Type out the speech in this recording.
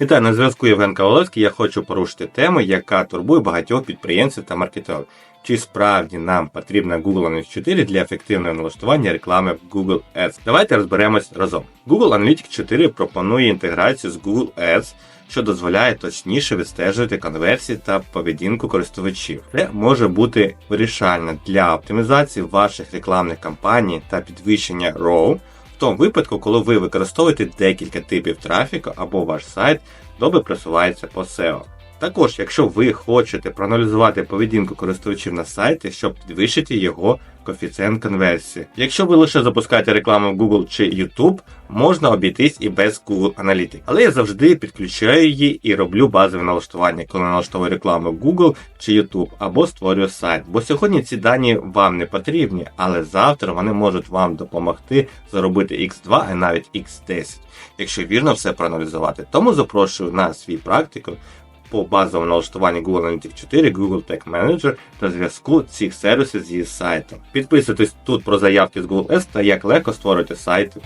Вітаю, на зв'язку Євген Каваловський. Я хочу порушити тему, яка турбує багатьох підприємців та маркетологів. Чи справді нам потрібна Google Analytics 4 для ефективного налаштування реклами в Google Ads? Давайте розберемось разом. Google Analytics 4 пропонує інтеграцію з Google Ads, що дозволяє точніше відстежувати конверсії та поведінку користувачів. Це може бути вирішально для оптимізації ваших рекламних кампаній та підвищення ROW, в тому випадку, коли ви використовуєте декілька типів трафіку або ваш сайт добре просувається по SEO. Також, якщо ви хочете проаналізувати поведінку користувачів на сайті, щоб підвищити його коефіцієнт конверсії. Якщо ви лише запускаєте рекламу Google чи YouTube, можна обійтись і без Google Analytics. Але я завжди підключаю її і роблю базове налаштування, коли налаштовую рекламу Google чи YouTube або створюю сайт. Бо сьогодні ці дані вам не потрібні, але завтра вони можуть вам допомогти заробити X2, а навіть X10, якщо вірно все проаналізувати. Тому запрошую на свій практику по базовому налаштуванню Google Analytics 4, Google Tag Manager та зв'язку цих сервісів з її сайтом. Підписуйтесь тут про заявки з Google S та як легко створити сайти.